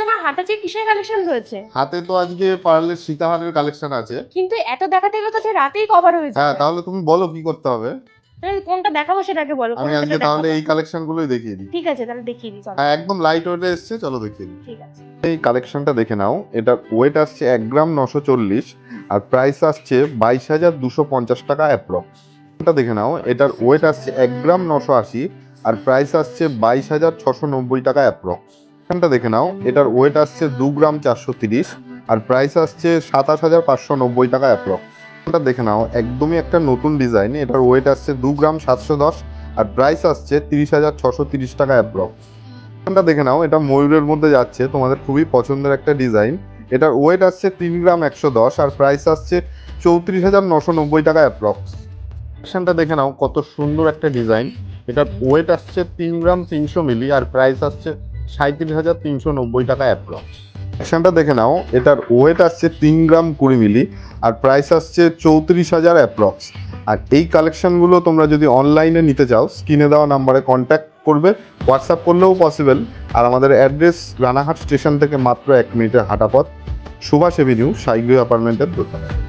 তোমার হাতে যে কিসের কালেকশন রয়েছে? হাতে তো আজকে পার্লের সীতাহারের কালেকশন আছে। কিন্তু এত দেখাতে গেলে তো রাতেই কভার হয়েছে হ্যাঁ তাহলে তুমি বলো কি করতে হবে? তাহলে কোনটা দেখাবো সেটাকে বলো আমি আজকে তাহলে এই কালেকশন গুলোই দেখিয়ে দিই। ঠিক আছে তাহলে দেখিয়ে দিই হ্যাঁ একদম লাইট ওয়েটে এসছে চলো দেখিয়ে দিই। ঠিক আছে। এই কালেকশনটা দেখে নাও এটার ওয়েট আসছে এক গ্রাম নশো চল্লিশ আর প্রাইস আসছে বাইশ হাজার দুশো পঞ্চাশ টাকা অ্যাপ্রক্স এটা দেখে নাও এটার ওয়েট আসছে এক গ্রাম নশো আশি আর প্রাইস আসছে বাইশ হাজার ছশো নব্বই টাকা অ্যাপ্রক্স এখানটা দেখে নাও। এটার ওয়েট আসছে দু গ্রাম চারশো তিরিশ আর প্রাইস আসছে সাতাশ হাজার পাঁচশো নব্বই টাকা অ্যাপ্রক্স এটা দেখে নাও, একদমই একটা নতুন ডিজাইন এটার ওয়েট আসছে দু গ্রাম সাতশো দশ আর প্রাইস আসছে তিরিশ হাজার ছশো তিরিশ টাকা অ্যাপ্রক্স এটা দেখে নাও, এটা ময়ূরের মধ্যে যাচ্ছে, তোমাদের খুবই পছন্দের একটা ডিজাইন এটার ওয়েট আসছে তিন গ্রাম একশো দশ আর প্রাইস আসছে চৌত্রিশ হাজার নশো নব্বই টাকা অ্যাপ্রক্স কালেকশনটা দেখে নাও, কত সুন্দর একটা ডিজাইন এটার ওয়েট আসছে তিন গ্রাম তিনশো মিলি আর প্রাইস আসছে সাঁত্রিশ হাজার তিনশো নব্বই টাকা অ্যাপ্রক্স কালেকশনটা দেখে নাও, এটার ওয়েট আসছে তিন গ্রাম কুড়ি মিলি আর প্রাইস আসছে চৌত্রিশ হাজার অ্যাপ্রক্স আর এই কালেকশনগুলো তোমরা যদি অনলাইনে নিতে চাও স্ক্রিনে দেওয়া নাম্বারে কন্ট্যাক্ট করবে হোয়াটসঅ্যাপ করলেও পসিবল আর আমাদের অ্যাড্রেস রানাঘাট স্টেশন থেকে মাত্র এক মিনিটের হাঁটা পথ সুভাষ এভিনিউ সাইগ্রী অ্যাপার্টমেন্টের দোকানে